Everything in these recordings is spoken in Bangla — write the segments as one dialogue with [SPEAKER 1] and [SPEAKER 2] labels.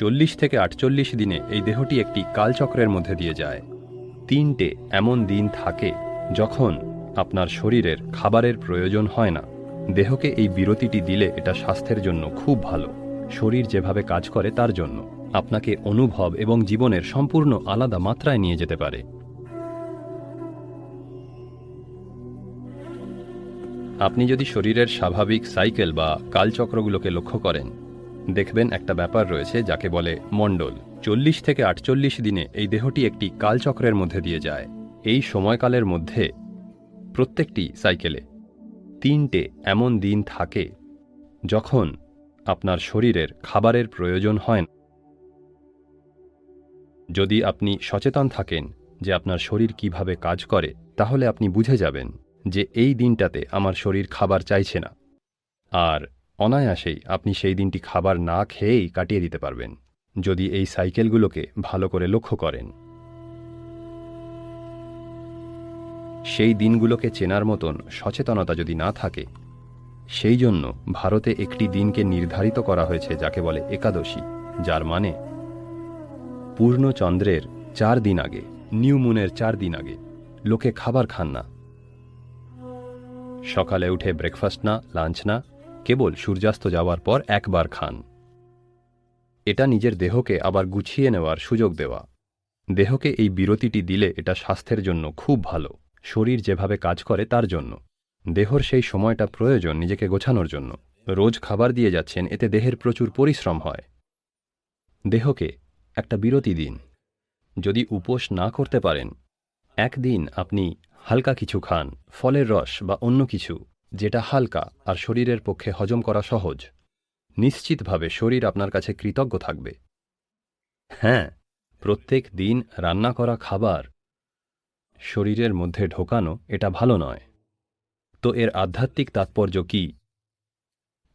[SPEAKER 1] চল্লিশ থেকে আটচল্লিশ দিনে এই দেহটি একটি কালচক্রের মধ্যে দিয়ে যায়। তিনটে এমন দিন থাকে যখন আপনার শরীরের খাবারের প্রয়োজন হয় না। দেহকে এই বিরতিটি দিলে এটা স্বাস্থ্যের জন্য খুব ভালো। শরীর যেভাবে কাজ করে তার জন্য। আপনাকে অনুভব এবং জীবনের সম্পূর্ণ আলাদা মাত্রায় নিয়ে যেতে পারে। আপনি যদি শরীরের স্বাভাবিক সাইকেল বা কালচক্রগুলোকে লক্ষ্য করেন দেখবেন একটা ব্যাপার রয়েছে যাকে বলে মণ্ডল। চল্লিশ থেকে আটচল্লিশ দিনে এই দেহটি একটি কালচক্রের মধ্যে দিয়ে যায়। এই সময়কালের মধ্যে প্রত্যেকটি সাইকেলে তিনটে এমন দিন থাকে যখন আপনার শরীরের খাবারের প্রয়োজন হয় না। যদি আপনি সচেতন থাকেন যে আপনার শরীর কীভাবে কাজ করে, তাহলে আপনি বুঝে যাবেন যে এই দিনটাতে আমার শরীর খাবার চাইছে না। আর অনায়াসেই আপনি সেই দিনটি খাবার না খেয়েই কাটিয়ে দিতে পারবেন, যদি এই সাইকেলগুলোকে ভালো করে লক্ষ্য করেন। সেই দিনগুলোকে চেনার মতন সচেতনতা যদি না থাকে, সেই জন্য ভারতে একটি দিনকে নির্ধারিত করা হয়েছে যাকে বলে একাদশী, যার মানে পূর্ণচন্দ্রের চার দিন আগে, নিউ মুনের চার দিন আগে লোকে খাবার খান না। সকালে উঠে ব্রেকফাস্ট না লাঞ্চ না কেবল সূর্যাস্ত যাওয়ার পর একবার খান। এটা নিজের দেহকে আবার গুছিয়ে নেওয়ার সুযোগ দেওয়া। দেহকে এই বিরতিটি দিলে এটা স্বাস্থ্যের জন্য খুব ভালো, শরীর যেভাবে কাজ করে তার জন্য। দেহর সেই সময়টা প্রয়োজন নিজেকে গোছানোর জন্য। রোজ খাবার দিয়ে যাচ্ছেন, এতে দেহের প্রচুর পরিশ্রম হয়। দেহকে একটা বিরতি দিন। যদি উপোস না করতে পারেন, একদিন আপনি হালকা কিছু খান, ফলের রস বা অন্য কিছু। যেটা হালকা আর শরীরের পক্ষে হজম করা সহজ। নিশ্চিতভাবে শরীর আপনার কাছে কৃতজ্ঞ থাকবে। হ্যাঁ প্রত্যেক দিন রান্না করা খাবার শরীরের মধ্যে ঢোকানো এটা ভালো নয়। তো এর আধ্যাত্মিক তাৎপর্য কি?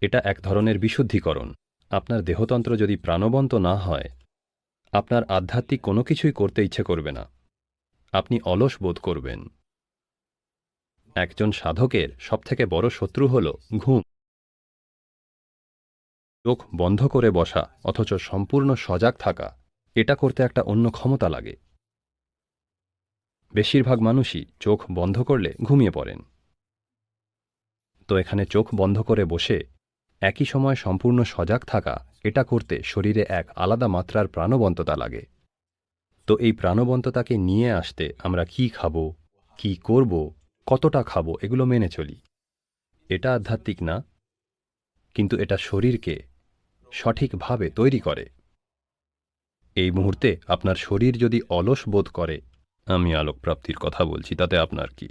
[SPEAKER 1] এটা এক ধরনের বিশুদ্ধিকরণ। আপনার দেহতন্ত্র যদি প্রাণবন্ত না হয়, আপনার আধ্যাত্মিক কোনো কিছুই করতে ইচ্ছে করবে না। আপনি অলস বোধ করবেন। একজন সাধকের সবথেকে বড় শত্রু হল ঘুম। চোখ বন্ধ করে বসা, অথচ সম্পূর্ণ সজাগ থাকা, এটা করতে একটা অন্য ক্ষমতা লাগে। বেশিরভাগ মানুষই চোখ বন্ধ করলে ঘুমিয়ে পড়েন। তো এখানে চোখ বন্ধ করে বসে, একই সময় সম্পূর্ণ সজাগ থাকা, এটা করতে শরীরে এক আলাদা মাত্রার প্রাণবন্ততা লাগে। তো এই প্রাণবন্ততাকে নিয়ে আসতে আমরা কি খাব, কি করব কতটা খাব এগুলো মেনে চলি। এটা আধ্যাত্মিক না, কিন্তু এটা শরীরকে সঠিকভাবে তৈরি করে। এই মুহূর্তে আপনার শরীর যদি অলস বোধ করে, আমি আলোকপ্রাপ্তির কথা বলছি, তাতে আপনার কি?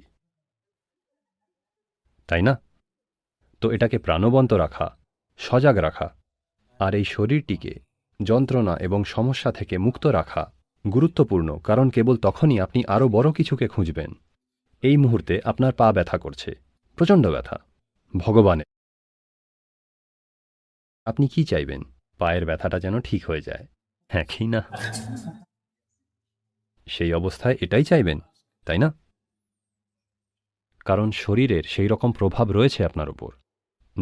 [SPEAKER 1] তাই না? তো এটাকে প্রাণবন্ত রাখা, সজাগ রাখা, আর এই শরীরটিকে যন্ত্রণা এবং সমস্যা থেকে মুক্ত রাখা গুরুত্বপূর্ণ, কারণ কেবল তখনই আপনি আরও বড় কিছুকে খুঁজবেন। এই মুহূর্তে আপনার পা ব্যথা করছে। প্রচণ্ড ব্যথা। ভগবানের আপনি কি চাইবেন? পায়ের ব্যথাটা যেন ঠিক হয়ে যায়। হ্যাঁ কি না? সেই অবস্থায় এটাই চাইবেন, তাই না? কারণ শরীরের সেই রকম প্রভাব রয়েছে আপনার উপর।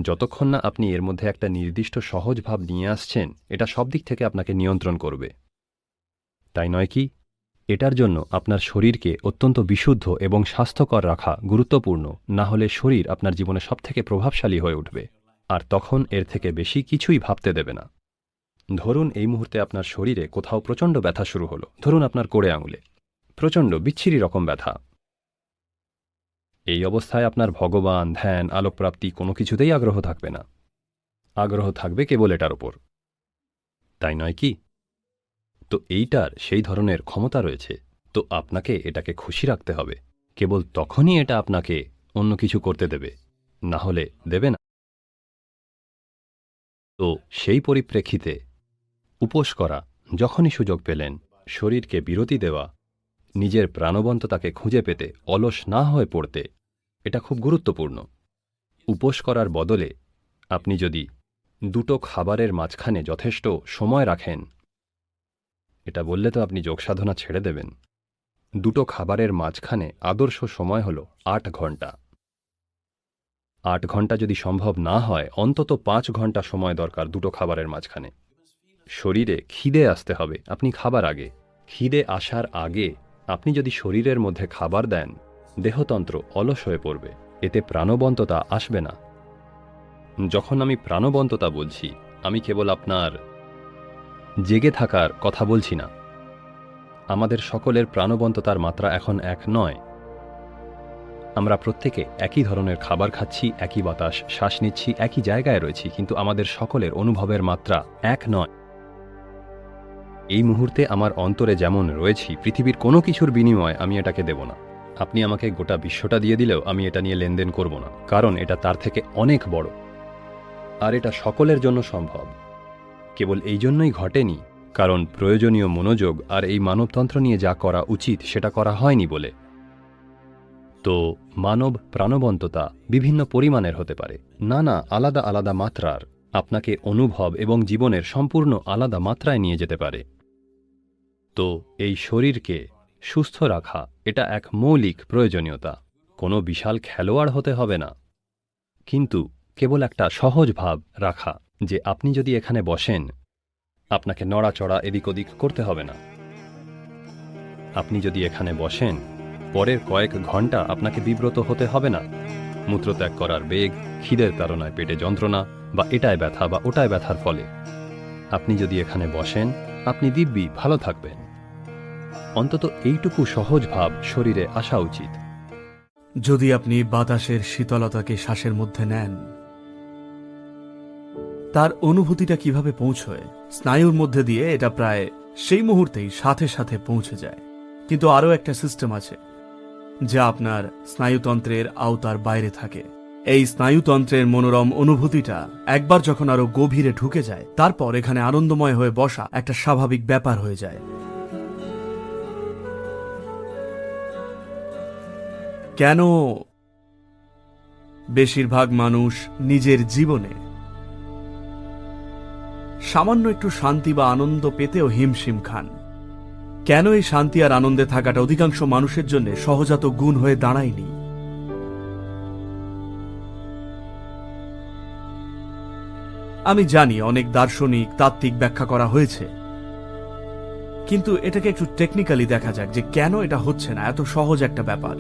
[SPEAKER 1] যতক্ষণ না আপনি এর মধ্যে একটা নির্দিষ্ট সহজ ভাব নিয়ে আসছেন, এটা সব দিক থেকে আপনাকে নিয়ন্ত্রণ করবে। তাই নয় কি? এটার জন্য আপনার শরীরকে অত্যন্ত বিশুদ্ধ এবং স্বাস্থ্যকর রাখা গুরুত্বপূর্ণ, না হলে শরীর আপনার জীবনে সবথেকে প্রভাবশালী হয়ে উঠবে। আর তখন এর থেকে বেশি কিছুই ভাবতে দেবে না। ধরুন এই মুহূর্তে আপনার শরীরে কোথাও প্রচণ্ড ব্যথা শুরু হলো। ধরুন আপনার কোড়ে আঙুলে। প্রচণ্ড বিচ্ছিরি রকম ব্যথা। এই অবস্থায় আপনার ভগবান, ধ্যান, আলোকপ্রাপ্তি কোনো কিছুতেই আগ্রহ থাকবে না। আগ্রহ থাকবে কেবল এটার ওপর তাই নয় কি? তো এইটার সেই ধরনের ক্ষমতা রয়েছে। তো আপনাকে এটাকে খুশি রাখতে হবে। কেবল তখনই এটা আপনাকে অন্য কিছু করতে দেবে। না হলে দেবে না। তো সেই পরিপ্রেক্ষিতে উপোস করা, যখনই সুযোগ পেলেন, শরীরকে বিরতি দেওয়া, নিজের প্রাণবন্ততাকে খুঁজে পেতে, অলস না হয়ে পড়তে, এটা খুব গুরুত্বপূর্ণ। উপোস করার বদলে আপনি যদি দুটো খাবারের মাঝখানে যথেষ্ট সময় রাখেন এটা বললে তো আপনি যোগসাধনা ছেড়ে দেবেন। দুটো খাবারের মাঝখানে আদর্শ সময় হল আট ঘণ্টা আট ঘণ্টা যদি সম্ভব না হয়, অন্তত পাঁচ ঘণ্টা সময় দরকার দুটো খাবারের মাঝখানে। শরীরে খিদে আসতে হবে, আপনি খাবার আগে। খিদে আসার আগে আপনি যদি শরীরের মধ্যে খাবার দেন, দেহতন্ত্র অলস হয়ে পড়বে, এতে প্রাণবন্ততা আসবে না। যখন আমি প্রাণবন্ততা বলছি, আমি কেবল আপনার জেগে থাকার কথা বলছি না। আমাদের সকলের প্রাণবন্ততার মাত্রা এখন এক নয়। আমরা প্রত্যেকে একই ধরনের খাবার খাচ্ছি, একই বাতাস, শ্বাস নিচ্ছি, একই জায়গায় রয়েছি, কিন্তু আমাদের সকলের অনুভবের মাত্রা এক নয়। এই মুহূর্তে আমার অন্তরে যেমন রয়েছি, পৃথিবীর কোনো কিছুর বিনিময়ে আমি এটাকে দেব না। আপনি আমাকে গোটা বিশ্বটা দিয়ে দিলেও আমি এটা নিয়ে লেনদেন করব না, কারণ এটা তার থেকে অনেক বড়। আর এটা সকলের জন্য সম্ভব। কেবল এই জন্যই ঘটেনি, কারণ প্রয়োজনীয় মনোযোগ আর এই মানবতন্ত্র নিয়ে যা করা উচিত সেটা করা হয়নি বলে। তো মানব প্রাণবন্ততা বিভিন্ন পরিমাণের হতে পারে, নানা আলাদা আলাদা মাত্রার, আপনাকে অনুভব এবং জীবনের সম্পূর্ণ আলাদা মাত্রায় নিয়ে যেতে পারে। তো এই শরীরকে সুস্থ রাখা, এটা এক মৌলিক প্রয়োজনীয়তা, কোনো বিশাল খেলোয়াড় হতে হবে না। কিন্তু কেবল একটা সহজ ভাব রাখা। যে আপনি যদি এখানে বসেন, আপনাকে নড়াচড়া এদিক ওদিক করতে হবে না। আপনি যদি এখানে বসেন, পরের কয়েক ঘণ্টা আপনাকে বিব্রত হতে হবে না। মূত্রত্যাগ করার বেগ, খিদের তাড়নায় পেটে যন্ত্রণা বা এটায় ব্যথা বা ওটায় ব্যথার ফলে। আপনি যদি এখানে বসেন, আপনি দিব্যি ভালো থাকবেন। অন্তত এইটুকু সহজ ভাব শরীরে আসা উচিত।
[SPEAKER 2] যদি আপনি বাতাসের শীতলতাকে শ্বাসের মধ্যে নেন তার অনুভূতিটা কীভাবে পৌঁছয়, স্নায়ুর মধ্যে দিয়ে এটা প্রায় সেই মুহূর্তেই সাথে সাথে পৌঁছে যায়। কিন্তু আরও একটা সিস্টেম আছে, যা আপনার স্নায়ুতন্ত্রের আওতার বাইরে থাকে। এই স্নায়ুতন্ত্রের মনোরম অনুভূতিটা একবার যখন আরও গভীরে ঢুকে যায়, তারপর এখানে আনন্দময় হয়ে বসা একটা স্বাভাবিক ব্যাপার হয়ে যায়। কেন বেশিরভাগ মানুষ নিজের জীবনে সামান্য একটু শান্তি বা আনন্দ পেতেও হিমশিম খান। কেন এই শান্তি আর আনন্দে থাকাটা অধিকাংশ মানুষের জন্য সহজাত গুণ হয়ে দাঁড়ায়নি? আমি জানি অনেক দার্শনিক তাত্ত্বিক ব্যাখ্যা করা হয়েছে। কিন্তু এটাকে একটু টেকনিক্যালি দেখা যাক যে কেন এটা হচ্ছে না, এত সহজ একটা ব্যাপার।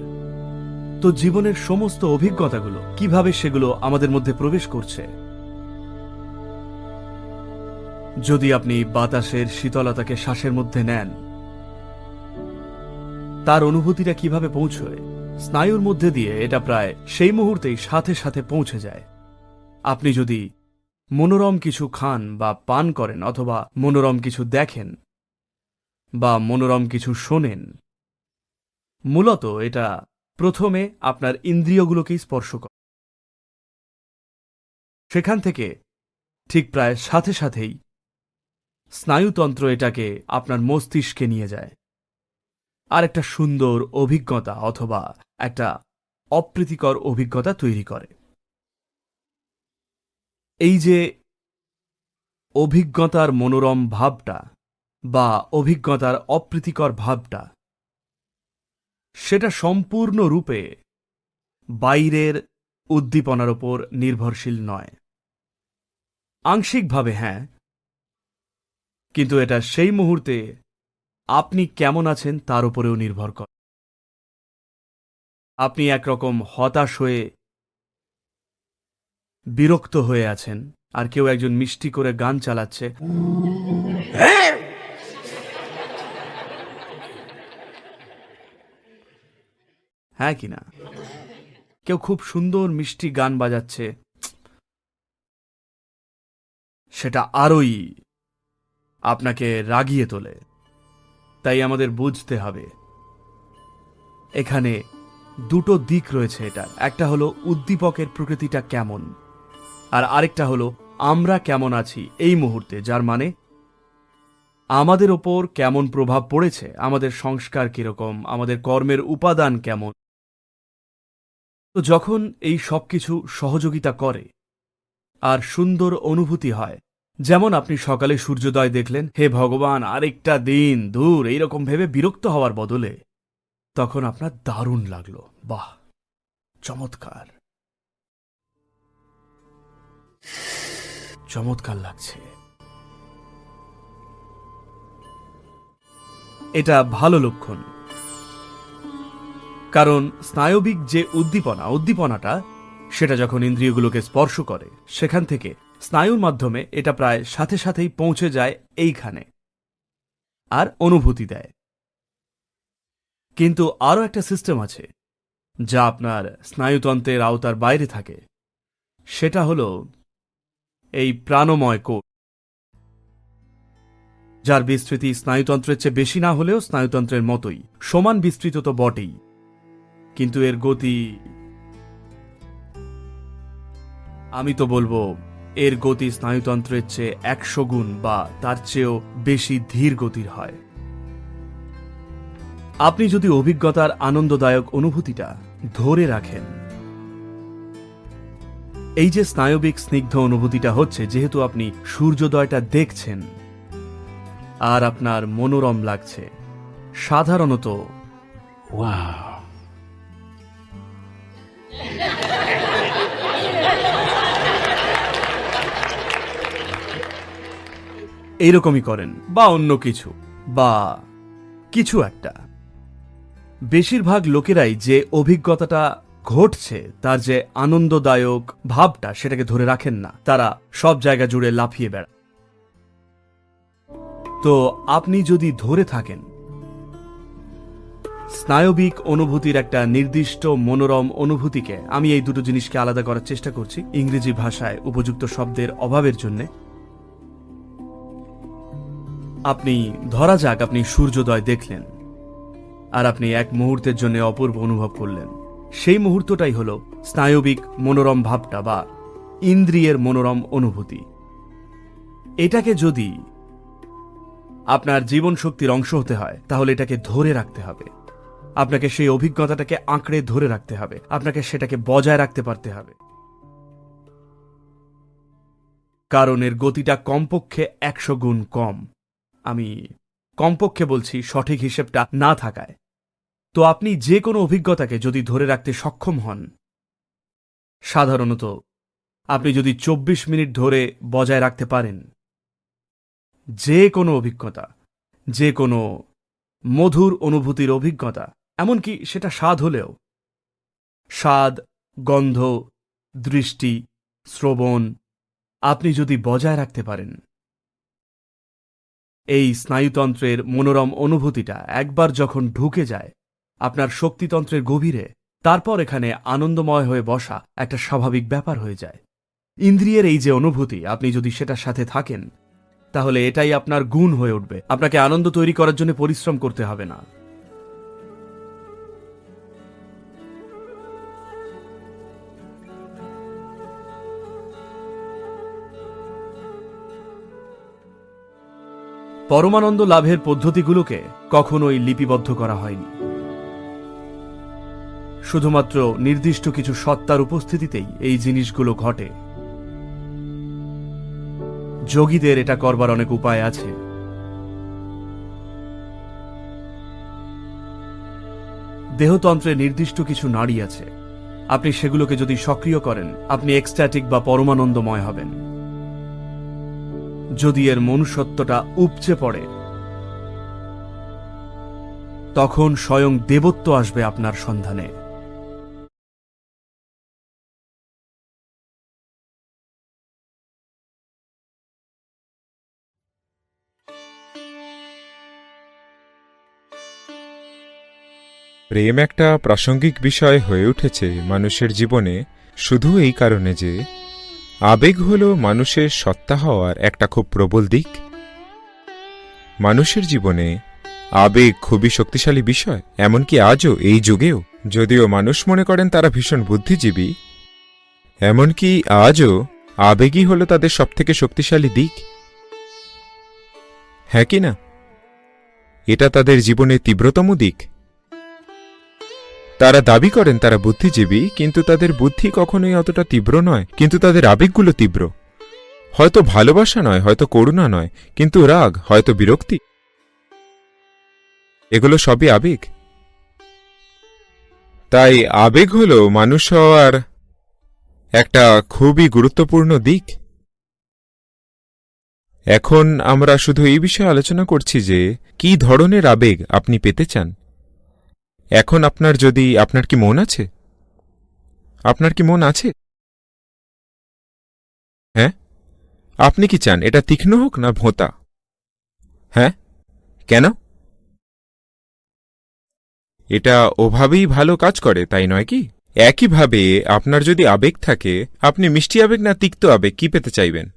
[SPEAKER 2] তো জীবনের সমস্ত অভিজ্ঞতাগুলো কীভাবে সেগুলো আমাদের মধ্যে প্রবেশ করছে? যদি আপনি বাতাসের শীতলতাকে শ্বাসের মধ্যে নেন, তার অনুভূতিটা কীভাবে পৌঁছয়? স্নায়ুর মধ্যে দিয়ে এটা প্রায় সেই মুহূর্তেই সাথে সাথে পৌঁছে যায়। আপনি যদি মনোরম কিছু খান বা পান করেন অথবা মনোরম কিছু দেখেন বা মনোরম কিছু শোনেন, মূলত এটা প্রথমে আপনার ইন্দ্রিয়গুলোকেই স্পর্শ করে। সেখান থেকে ঠিক প্রায় সাথে সাথেই স্নায়ুতন্ত্র এটাকে আপনার মস্তিষ্কে নিয়ে যায়। আর একটা সুন্দর অভিজ্ঞতা অথবা একটা অপ্রীতিকর অভিজ্ঞতা তৈরি করে। এই যে অভিজ্ঞতার মনোরম ভাবটা বা অভিজ্ঞতার অপ্রীতিকর ভাবটা, সেটা সম্পূর্ণরূপে বাইরের উদ্দীপনার ওপর নির্ভরশীল নয়। আংশিকভাবে হ্যাঁ কিন্তু এটা সেই মুহূর্তে আপনি কেমন আছেন তার উপরেও নির্ভর করে। আপনি একরকম হতাশ হয়ে বিরক্ত হয়ে আছেন, আর কেউ একজন মিষ্টি করে গান চালাচ্ছে। হ্যাঁ কি না? কেউ খুব সুন্দর মিষ্টি গান বাজাচ্ছে। সেটা আরোই আপনাকে রাগিয়ে তোলে। তাই আমাদের বুঝতে হবে। এখানে দুটো দিক রয়েছে এটা একটা হলো উদ্দীপকের প্রকৃতিটা কেমন, আর আরেকটা হলো আমরা কেমন আছি এই মুহূর্তে, যার মানে আমাদের ওপর কেমন প্রভাব পড়েছে, আমাদের সংস্কার কীরকম, আমাদের কর্মের উপাদান কেমন। তো যখন এই সবকিছু সহযোগিতা করে আর সুন্দর অনুভূতি হয় যেমন আপনি সকালে সূর্যোদয় দেখলেন, হে ভগবান, আরেকটা দিন, দূর, এইরকম ভেবে বিরক্ত হওয়ার বদলে তখন আপনার দারুণ লাগল। বাহ, চমৎকার। চমৎকার লাগছে। এটা ভালো লক্ষণ। কারণ স্নায়বিক যে উদ্দীপনা, উদ্দীপনাটা, সেটা যখন ইন্দ্রিয়গুলোকে স্পর্শ করে, সেখান থেকে স্নায়ুর মাধ্যমে এটা প্রায় সাথে সাথেই পৌঁছে যায় এইখানে আর অনুভূতি দেয়। কিন্তু আরও একটা সিস্টেম আছে, যা আপনার স্নায়ুতন্ত্রের আওতার বাইরে থাকে। সেটা হলো এই প্রাণময় কোষ, যার বিস্তৃতি স্নায়ুতন্ত্রের চেয়ে বেশি না হলেও স্নায়ুতন্ত্রের মতোই, সমান বিস্তৃত তো বটেই। কিন্তু এর গতি আমি তো বলব এর গতি স্নায়ুতন্ত্রের চেয়ে একশো গুণ বা তার চেয়েও বেশি ধীর গতির হয়। আপনি যদি অভিজ্ঞতার আনন্দদায়ক অনুভূতিটা ধরে রাখেন। এই যে স্নায়বিক স্নিগ্ধ অনুভূতিটা হচ্ছে, যেহেতু আপনি সূর্যোদয়টা দেখছেন, আর আপনার মনোরম লাগছে, সাধারণত এইরকমই করেন, বা অন্য কিছু, বা কিছু একটা। বেশিরভাগ লোকেরাই যে অভিজ্ঞতাটা ঘটছে, তার যে আনন্দদায়ক ভাবটা সেটাকে ধরে রাখেন না। তারা সব জায়গা জুড়ে লাফিয়ে বেড়ায় তো আপনি যদি ধরে থাকেন, স্নায়বিক অনুভূতির একটা নির্দিষ্ট মনোরম অনুভূতিকে, আমি এই দুটো জিনিসকে আলাদা করার চেষ্টা করছি, ইংরেজি ভাষায় উপযুক্ত শব্দের অভাবের জন্যে আপনি ধরা যাক আপনি সূর্যোদয় দেখলেন আর আপনি এক মুহূর্তের জন্য অপূর্ব অনুভব করলেন। সেই মুহূর্তটাই হল স্নায়বিক মনোরম ভাবটা বা ইন্দ্রিয়ের মনোরম অনুভূতি। এটাকে যদি আপনার জীবন শক্তির অংশ হতে হয়, তাহলে এটাকে ধরে রাখতে হবে। আপনাকে সেই অভিজ্ঞতাটাকে আঁকড়ে ধরে রাখতে হবে। আপনাকে সেটাকে বজায় রাখতে পারতে হবে। কারণ এর গতিটা কমপক্ষে একশো গুণ কম। আমি কমপক্ষে বলছি সঠিক হিসেবটা না থাকায়। তো আপনি যে কোনো অভিজ্ঞতাকে যদি ধরে রাখতে সক্ষম হন, সাধারণত আপনি যদি চব্বিশ মিনিট ধরে বজায় রাখতে পারেন, যে কোনো অভিজ্ঞতা, যে কোনো মধুর অনুভূতির অভিজ্ঞতা, এমনকি সেটা স্বাদ হলেও, স্বাদ, গন্ধ, দৃষ্টি, শ্রবণ, আপনি যদি বজায় রাখতে পারেন এই স্নায়ুতন্ত্রের মনোরম অনুভূতিটা একবার যখন ঢুকে যায়, আপনার শক্তিতন্ত্রের গভীরে, তারপর এখানে আনন্দময় হয়ে বসা একটা স্বাভাবিক ব্যাপার হয়ে যায়। ইন্দ্রিয়ের এই যে অনুভূতি, আপনি যদি সেটার সাথে থাকেন, তাহলে এটাই আপনার গুণ হয়ে উঠবে। আপনাকে আনন্দ তৈরি করার জন্য পরিশ্রম করতে হবে না। পরমানন্দ লাভের পদ্ধতিগুলোকে কখনোই লিপিবদ্ধ করা হয়নি। শুধুমাত্র নির্দিষ্ট কিছু সত্তার উপস্থিতিতেই এই জিনিসগুলো ঘটে। যোগীদের এটা করবার অনেক উপায় আছে। দেহতন্ত্রে নির্দিষ্ট কিছু নাড়ি আছে। আপনি সেগুলোকে যদি সক্রিয় করেন, আপনি এক্সট্যাটিক বা পরমানন্দময় হবেন। যদি এর মনুষ্যত্বটা উপচে পড়ে, তখন স্বয়ং দেবত্ব আসবে আপনার সন্ধানে।
[SPEAKER 3] প্রেম একটা প্রাসঙ্গিক বিষয় হয়ে উঠেছে মানুষের জীবনে, শুধু এই কারণে যে আবেগ হল মানুষের সত্তা হওয়ার একটা খুব প্রবল দিক। মানুষের জীবনে আবেগ খুবই শক্তিশালী বিষয়, এমনকি আজও এই যুগেও। যদিও মানুষ মনে করেন তারা ভীষণ বুদ্ধিজীবী, এমনকি আজও আবেগই হল তাদের সবথেকে শক্তিশালী দিক। হ্যাঁ কি না? এটা তাদের জীবনের তীব্রতম দিক। তারা দাবি করেন তারা বুদ্ধিজীবী, কিন্তু তাদের বুদ্ধি কখনোই অতটা তীব্র নয়, কিন্তু তাদের আবেগগুলো তীব্র। হয়তো ভালোবাসা নয়, হয়তো করুণা নয়, কিন্তু রাগ, হয়তো বিরক্তি। এগুলো সবই আবেগ। তাই আবেগ হল মানুষ হওয়ার একটা খুবই গুরুত্বপূর্ণ দিক। এখন আমরা শুধু এই বিষয়ে আলোচনা করছি যে, কি ধরনের আবেগ আপনি পেতে চান? এখন আপনার যদি, আপনার কি মন আছে? আপনার কি মন আছে? হ্যাঁ? আপনি কি চান, এটা তীক্ষ্ণ হোক না ভোঁতা? হ্যাঁ? কেন? এটা ওভাবেই ভালো কাজ করে, তাই নয় কি? একইভাবে আপনার যদি আবেগ থাকে, আপনি মিষ্টি আবেগ না তিক্ত আবেগ কি পেতে চাইবেন?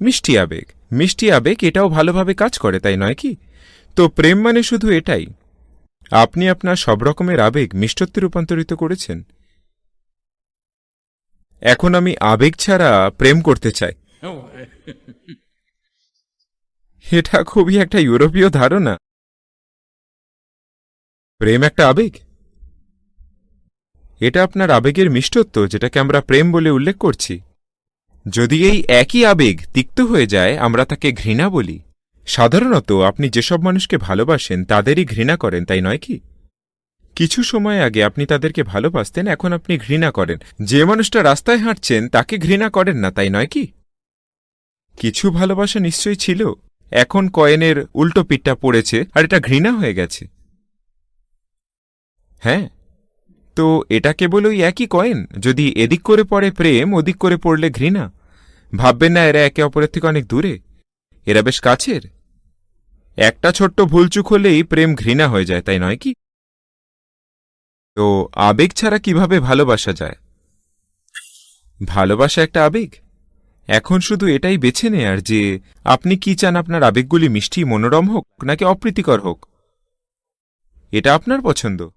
[SPEAKER 3] মিষ্টি আবেগ। মিষ্টি আবেগ এটাও ভালোভাবে কাজ করে, তাই নয় কি? তো প্রেম মানে শুধু এটাই। আপনি আপনার সব রকমের আবেগ মিষ্টত্বে রূপান্তরিত করেছেন। এখন আমি আবেগ ছাড়া প্রেম করতে চাই। এটা খুবই একটা ইউরোপীয় ধারণা। প্রেম একটা আবেগ? এটা আপনার আবেগের মিষ্টত্ব, যেটাকে আমরা প্রেম বলে উল্লেখ করছি। যদি এই একই আবেগ তিক্ত হয়ে যায়, আমরা তাকে ঘৃণা বলি। সাধারণত আপনি যেসব মানুষকে ভালোবাসেন, তাদেরই ঘৃণা করেন, তাই নয় কি? কিছু সময় আগে আপনি তাদেরকে ভালোবাসতেন, এখন আপনি ঘৃণা করেন। যে মানুষটা রাস্তায় হাঁটছেন, তাকে ঘৃণা করেন না, তাই নয় কি? কিছু ভালোবাসা নিশ্চয়ই ছিল। এখন কয়েনের উল্টো পিঠটা পড়েছে, আর এটা ঘৃণা হয়ে গেছে। হ্যাঁ তো এটা কেবল ওই একই কয়েন? যদি এদিক করে পড়ে প্রেম, ওদিক করে পড়লে ঘৃণা? ভাববেন না, এরা একে অপরের থেকে অনেক দূরে। এরা বেশ কাছের। একটা ছোট্ট ভুলচুক হলেই প্রেম ঘৃণা হয়ে যায়, তাই নয় কি? তো আবেগ ছাড়া কীভাবে ভালোবাসা যায়? ভালোবাসা একটা আবেগ? এখন শুধু এটাই বেছে নেয়ার যে আপনি কি চান আপনার আবেগগুলি মিষ্টি, মনোরম হোক, নাকি অপ্রীতিকর হোক? এটা আপনার পছন্দ।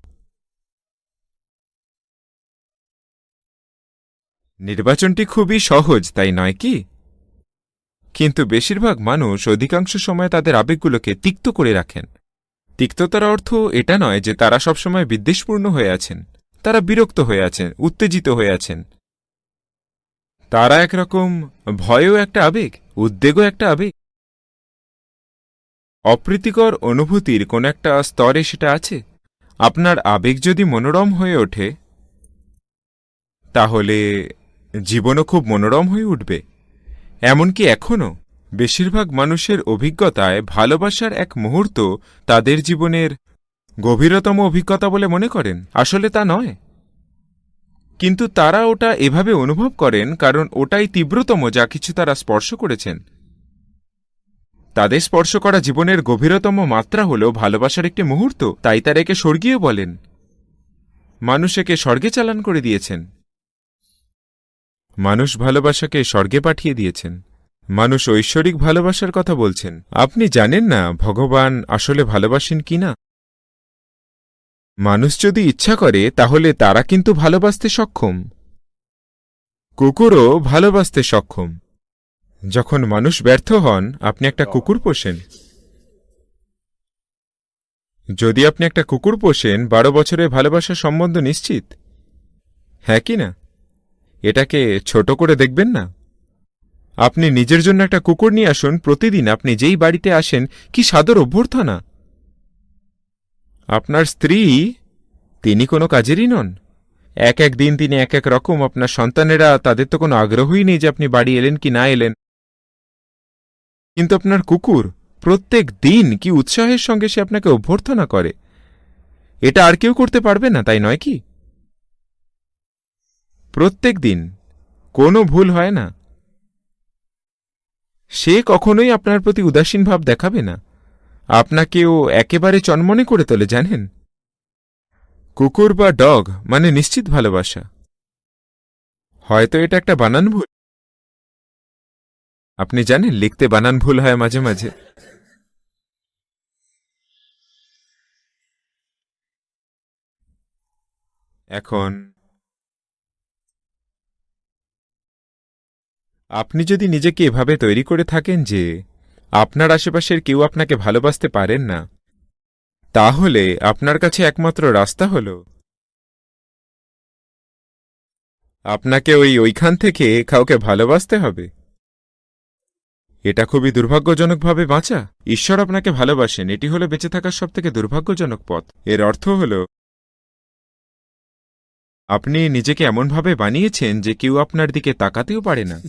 [SPEAKER 3] নির্বাচনটি খুবই সহজ, তাই নয় কি? কিন্তু বেশিরভাগ মানুষ অধিকাংশ সময় তাদের আবেগগুলোকে তিক্ত করে রাখেন। তিক্ততার অর্থ এটা নয় যে তারা সবসময় বিদ্বেষপূর্ণ হয়ে আছেন। তারা বিরক্ত হয়ে আছেন, উত্তেজিত হয়ে আছেন। তারা একরকম ভয়ও একটা আবেগ, উদ্বেগও একটা আবেগ। অপ্রীতিকর অনুভূতির কোন একটা স্তরে সেটা আছে। আপনার আবেগ যদি মনোরম হয়ে ওঠে, তাহলে জীবনও খুব মনোরম হয়ে উঠবে। এমনকি এখনও বেশিরভাগ মানুষের অভিজ্ঞতায় ভালোবাসার এক মুহূর্ত তাদের জীবনের গভীরতম অভিজ্ঞতা বলে মনে করেন। আসলে তা নয়। কিন্তু তারা ওটা এভাবে অনুভব করেন কারণ ওটাই তীব্রতম যা কিছু তারা স্পর্শ করেছেন। তাদের স্পর্শ করা জীবনের গভীরতম মাত্রা হল ভালোবাসার একটি মুহূর্ত, তাই তারা একে স্বর্গীয় বলেন। মানুষ একে স্বর্গে চালান করে দিয়েছেন। মানুষ ভালোবাসাকে স্বর্গে পাঠিয়ে দিয়েছেন। মানুষ ঐশ্বরিক ভালোবাসার কথা বলছেন। আপনি জানেন না ভগবান আসলে ভালোবাসেন কি না? মানুষ যদি ইচ্ছা করে, তাহলে তারা কিন্তু ভালোবাসতে সক্ষম। কুকুরও ভালোবাসতে সক্ষম। যখন মানুষ ব্যর্থ হন, আপনি একটা কুকুর পোষেন। যদি আপনি একটা কুকুর পোষেন, বারো বছরের ভালোবাসার সম্বন্ধ নিশ্চিত? হ্যাঁ কি না? এটাকে ছোট করে দেখবেন না? আপনি নিজের জন্য একটা কুকুর নিয়ে আসুন, প্রতিদিন আপনি যেই বাড়িতে আসেন, কি সাদর অভ্যর্থনা? আপনার স্ত্রী, তিনি কোনো কাজেরই নন। এক এক দিন তিনি এক এক রকম, আপনার সন্তানেরা তাদের তো কোনো আগ্রহই নেই যে আপনি বাড়ি এলেন কি না এলেন। কিন্তু আপনার কুকুর, প্রত্যেক দিন কি উৎসাহের সঙ্গে সে আপনাকে অভ্যর্থনা করে? এটা আর কেউ করতে পারবে না, তাই নয় কি? প্রত্যেক দিন কোনো ভুল হয় না। সে কখনোই আপনার প্রতি উদাসীন ভাব দেখাবে না। আপনাকেও একেবারে চনমনে করে তোলে, জানেন? কুকুর বা ডগ মানে নিশ্চিত ভালোবাসা। হয়তো এটা একটা বানান ভুল। আপনি জানেন, লিখতে বানান ভুল হয় মাঝে মাঝে। এখন আপনি যদি নিজেকে এভাবে তৈরি করে থাকেন যে আপনার আশেপাশের কেউ আপনাকে ভালোবাসতে পারেন না, তাহলে আপনার কাছে একমাত্র রাস্তা হল আপনাকে ওই ওইখান থেকে কাউকে ভালোবাসতে হবে। এটা খুবই দুর্ভাগ্যজনকভাবে বাঁচা। ঈশ্বর আপনাকে ভালোবাসেন, এটি হলো বেঁচে থাকার সবথেকে দুর্ভাগ্যজনক পথ। এর অর্থ হল, আপনি নিজেকে এমনভাবে বানিয়েছেন যে কেউ আপনার দিকে তাকাতেও পারে না।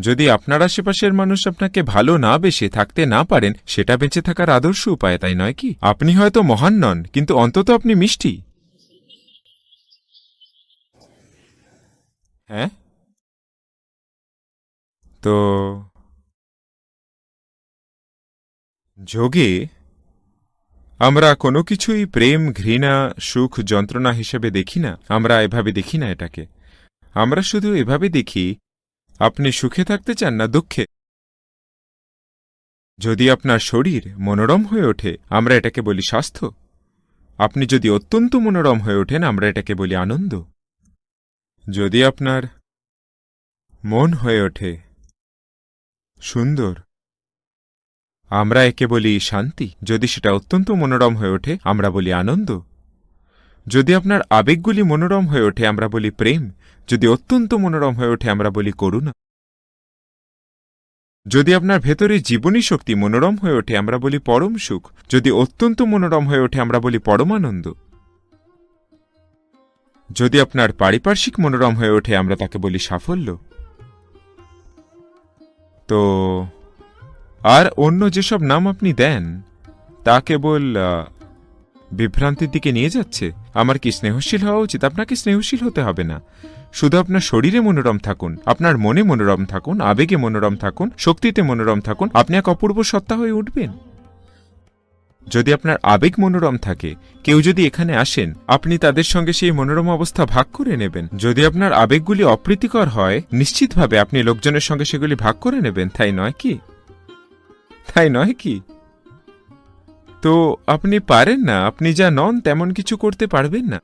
[SPEAKER 3] যদি আপনার আশেপাশের মানুষ আপনাকে ভালো না বেশে থাকতে না পারেন, সেটা বেঁচে থাকার আদর্শ উপায়, তাই নয় কি? আপনি হয়তো মহান নন, কিন্তু অন্তত আপনি মিষ্টি। হ্যাঁ? তো যোগে আমরা কোনো কিছুই প্রেম, ঘৃণা, সুখ, যন্ত্রণা হিসেবে দেখি না। আমরা এভাবে দেখি না এটাকে। আমরা শুধু এভাবে দেখি আপনি সুখে থাকতে চান না দুঃখে? যদি আপনার শরীর মনোরম হয়ে ওঠে, আমরা এটাকে বলি স্বাস্থ্য। আপনি যদি অত্যন্ত মনোরম হয়ে ওঠেন, আমরা এটাকে বলি আনন্দ। যদি আপনার মন হয়ে ওঠে সুন্দর, আমরা একে বলি শান্তি। যদি সেটা অত্যন্ত মনোরম হয়ে ওঠে, আমরা বলি আনন্দ। যদি আপনার আবেগগুলি মনোরম হয়ে ওঠে, আমরা বলি প্রেম। যদি অত্যন্ত মনোরম হয়ে ওঠে, আমরা বলি করুণা। যদি আপনার ভেতরে জীবনী শক্তি মনোরম হয়ে ওঠে, আমরা বলি পরম সুখ। যদি অত্যন্ত মনোরম হয়ে ওঠে, আমরা বলি পরমানন্দ। যদি আপনার পারিপার্শ্বিক মনোরম হয়ে ওঠে, আমরা তাকে বলি সাফল্য। তো, আর অন্য যেসব নাম আপনি দেন, তা কেবল বিভ্রান্তির দিকে নিয়ে যাচ্ছে? আমার কি স্নেহশীল হওয়া উচিত? আপনাকে স্নেহশীল হতে হবে না। শুধু আপনার শরীরে মনোরম থাকুন, আপনার মনে মনোরম থাকুন, আবেগে মনোরম থাকুন, শক্তিতে মনোরম থাকুন, আপনি এক অপূর্ব সত্তা হয়ে উঠবেন। যদি আপনার আবেগ মনোরম থাকে, কেউ যদি এখানে আসেন, আপনি তাদের সঙ্গে সেই মনোরম অবস্থা ভাগ করে নেবেন। যদি আপনার আবেগগুলি অপ্রীতিকর হয়, নিশ্চিতভাবে আপনি লোকজনের সঙ্গে সেগুলি ভাগ করে নেবেন, তাই নয় কি? তাই নয় কি? তো আপনি পারেন না, আপনি যা নন তেমন কিছু করতে পারবেন না।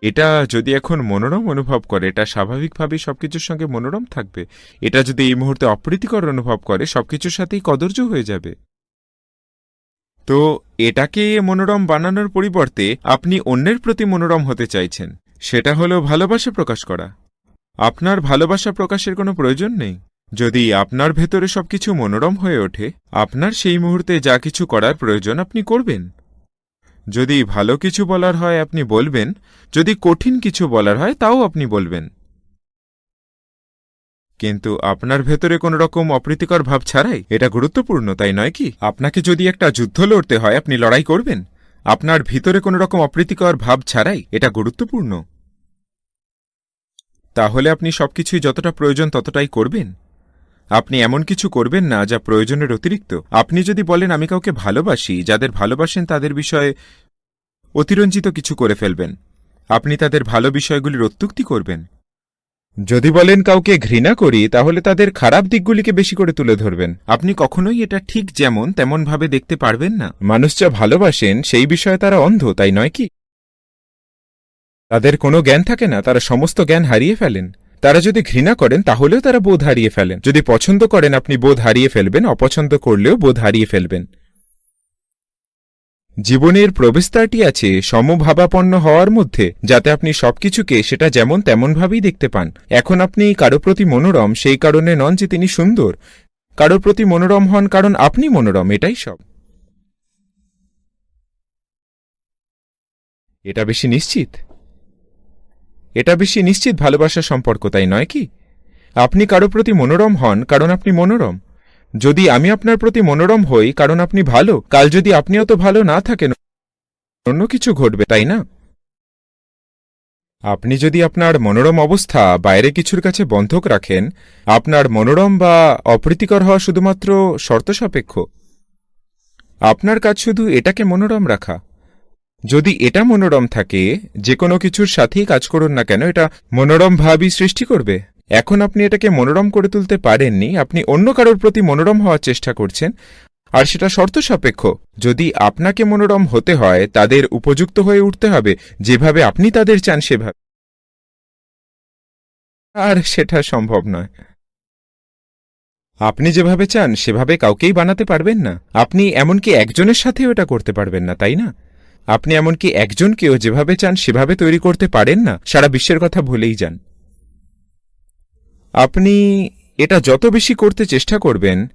[SPEAKER 3] এটা যদি এখন মনোরম অনুভব করে, এটা স্বাভাবিকভাবেই সবকিছুর সঙ্গে মনোরম থাকবে। এটা যদি এই মুহূর্তে অপ্রীতিকর অনুভব করে, সবকিছুর সাথেই কদর্য হয়ে যাবে। তো এটাকে মনোরম বানানোর পরিবর্তে আপনি অন্যের প্রতি মনোরম হতে চাইছেন। সেটা হলো ভালোবাসা প্রকাশ করা। আপনার ভালোবাসা প্রকাশের কোনো প্রয়োজন নেই। যদি আপনার ভেতরে সবকিছু মনোরম হয়ে ওঠে, আপনার সেই মুহূর্তে যা কিছু করার প্রয়োজন আপনি করবেন। যদি ভালো কিছু বলার হয় আপনি বলবেন, যদি কঠিন কিছু বলার হয় তাও আপনি বলবেন। কিন্তু আপনার ভেতরে কোনো রকম অপ্রীতিকর ভাব ছাড়াই এটা গুরুত্বপূর্ণ, তাই নয় কি? আপনাকে যদি একটা যুদ্ধ লড়তে হয়, আপনি লড়াই করবেন। আপনার ভিতরে কোনো রকম অপ্রীতিকর ভাব ছাড়াই এটা গুরুত্বপূর্ণ। তাহলে আপনি সবকিছুই যতটা প্রয়োজন ততটাই করবেন। আপনি এমন কিছু করবেন না যা প্রয়োজনের অতিরিক্ত। আপনি যদি বলেন, আমি কাউকে ভালোবাসি, যাদের ভালোবাসেন তাদের বিষয়ে অতিরঞ্জিত কিছু করে ফেলবেন। আপনি তাদের ভালো বিষয়গুলির অত্যুক্তি করবেন। যদি বলেন, কাউকে ঘৃণা করি, তাহলে তাদের খারাপ দিকগুলিকে বেশি করে তুলে ধরবেন। আপনি কখনোই এটা ঠিক যেমন তেমন ভাবে দেখতে পারবেন না। মানুষ যা ভালোবাসেন, সেই বিষয়ে তারা অন্ধ, তাই নয় কি? তাদের কোনো জ্ঞান থাকে না, তারা সমস্ত জ্ঞান হারিয়ে ফেলেন। তারা যদি ঘৃণা করেন, তাহলেও তারা বোধ হারিয়ে ফেলেন। যদি পছন্দ করেন, আপনি বোধ হারিয়ে ফেলবেন, অপছন্দ করলেও বোধ হারিয়ে ফেলবেন। জীবনের প্রবেশদ্বারটি আছে সমভাবাপন্ন হওয়ার মধ্যে, যাতে আপনি সবকিছুকে সেটা যেমন তেমনভাবেই দেখতে পান। এখন আপনি কারও প্রতি মনোরম, সেই কারণে নন যে তিনি সুন্দর। কারোর প্রতি মনোরম হন কারণ আপনি মনোরম, এটাই সব। এটা বেশি নিশ্চিত? এটা বেশি নিশ্চিত ভালোবাসার সম্পর্ক, তাই নয় কি? আপনি কারও প্রতি মনোরম হন কারণ আপনি মনোরম। যদি আমি আপনার প্রতি মনোরম হই কারণ আপনি ভালো, কাল যদি আপনি অত ভালো না থাকেন, অন্য কিছু ঘটবে, তাই না? আপনি যদি আপনার মনোরম অবস্থা বাইরে কিছুর কাছে বন্ধক রাখেন, আপনার মনোরম বা অপ্রীতিকর হওয়া শুধুমাত্র শর্ত সাপেক্ষ আপনার কাজ শুধু এটাকে মনোরম রাখা। যদি এটা মনোরম থাকে যে কোনো কিছুর সাথেই কাজ করুন না কেন, এটা মনোরম ভাবই সৃষ্টি করবে। এখন আপনি এটাকে মনোরম করে তুলতে পারেননি, আপনি অন্য কারোর প্রতি মনোরম হওয়ার চেষ্টা করছেন। আর সেটা শর্ত সাপেক্ষ, যদি আপনাকে মনোরম হতে হয়, তাদের উপযুক্ত হয়ে উঠতে হবে, যেভাবে আপনি তাদের চান সেভাবে। আর সেটা সম্ভব নয়। আপনি যেভাবে চান, সেভাবে কাউকেই বানাতে পারবেন না। আপনি এমনকি একজনের সাথেও এটা করতে পারবেন না, তাই না? আপনি এমনকি একজনকেও যেভাবে চান সেভাবে তৈরি করতে পারেন না। সারা বিশ্বের কথা ভুলেই যান। আপনি এটা যত বেশি করতে চেষ্টা করবেন,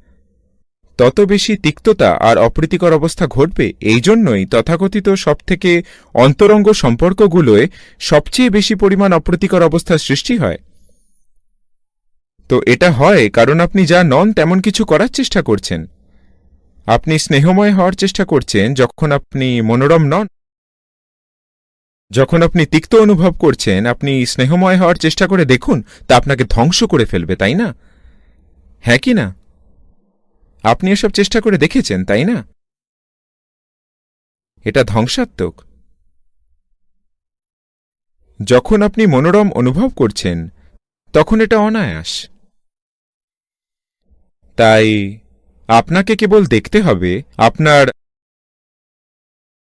[SPEAKER 3] তত বেশি তিক্ততা আর অপ্রীতিকর অবস্থা ঘটবে। এই জন্যই তথাকথিত সবথেকে অন্তরঙ্গ সম্পর্কগুলোয় সবচেয়ে বেশি পরিমাণ অপ্রীতিকর অবস্থার সৃষ্টি হয়। তো এটা হয়, কারণ আপনি যা নন তেমন কিছু করার চেষ্টা করছেন। আপনি স্নেহময় হওয়ার চেষ্টা করছেন যখন আপনি মনোরম নন? যখন আপনি তিক্ত অনুভব করছেন, আপনি স্নেহময় হওয়ার চেষ্টা করে দেখুন, তা আপনাকে ধ্বংস করে ফেলবে, তাই না? হ্যাঁ কি না? আপনি এসব চেষ্টা করে দেখেছেন, তাই না? এটা ধ্বংসাত্মক। যখন আপনি মনোরম অনুভব করছেন, তখন এটা অনায়াস। তাই আপনাকে কেবল দেখতে হবে, আপনার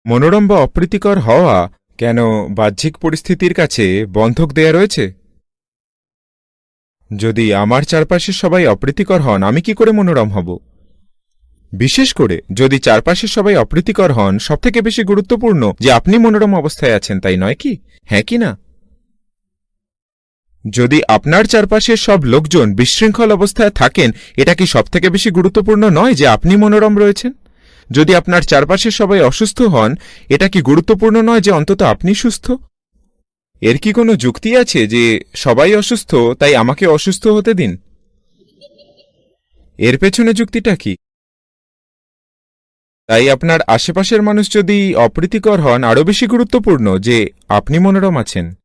[SPEAKER 3] মনোরম বা অপ্রীতিকর হওয়া কেন বাহ্যিক পরিস্থিতির কাছে বন্ধক দেয়া রয়েছে? যদি আমার চারপাশের সবাই অপ্রীতিকর হন, আমি কি করে মনোরম হব? বিশেষ করে যদি চারপাশের সবাই অপ্রীতিকর হন, সবথেকে বেশি গুরুত্বপূর্ণ যে আপনি মনোরম অবস্থায় আছেন, তাই নয় কি? হ্যাঁ কি না? যদি আপনার চারপাশের সব লোকজন বিশৃঙ্খল অবস্থায় থাকেন, এটা কি সবথেকে বেশি গুরুত্বপূর্ণ নয় যে আপনি মনোরম রয়েছেন? যদি আপনার চারপাশের সবাই অসুস্থ হন, এটা কি গুরুত্বপূর্ণ নয় যে অন্তত আপনি সুস্থ? এর কি কোনো যুক্তি আছে যে সবাই অসুস্থ, তাই আমাকে অসুস্থ হতে দিন? এর পেছনে যুক্তিটা কি? তাই আপনার আশেপাশের মানুষ যদি অপ্রীতিকর হন, আরও বেশি গুরুত্বপূর্ণ যে আপনি মনোরম আছেন।